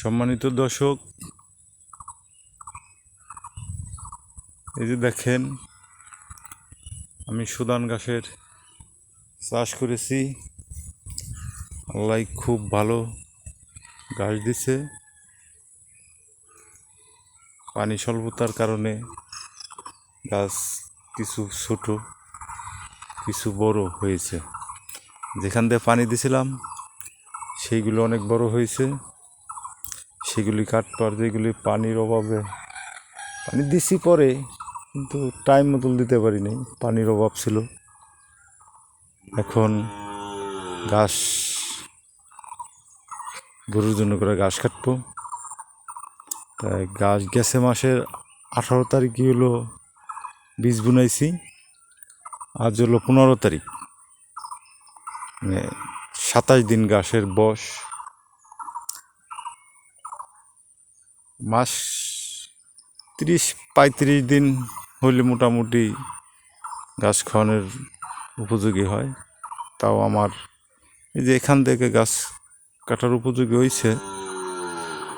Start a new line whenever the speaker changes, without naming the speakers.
সম্মানিত দর্শক, এই যে দেখেন, আমি সুদান গাছের চাষ করেছি। আল্লাহ খুব ভালো গাছ দিছে। পানি স্বল্পতার কারণে গাছ কিছু ছোট, কিছু বড় হয়েছে। যেখান দিয়ে পানি দিছিলাম, সেইগুলো অনেক বড় হয়েছে। সেগুলি কাটবার যেগুলি পানির অভাবে, পানি দিছি পরে, কিন্তু টাইম মতন দিতে পারিনি পানির অভাব ছিল। এখন ঘাস, গরুর জন্য করে ঘাস কাটবো। তাই গাছ গেছে মাসের আঠারো তারিখই হলো বীজ বুনাইছি। আজ হলো পনেরো তারিখ। মানে সাতাশ দিন গাছের বয়স মাস তিরিশ, পঁয়ত্রিশ দিন হলে মোটামুটি গাছ খাওয়ানোর উপযোগী হয়। তাও আমার এই যে এখান থেকে গাছ কাটার উপযোগী হয়েছে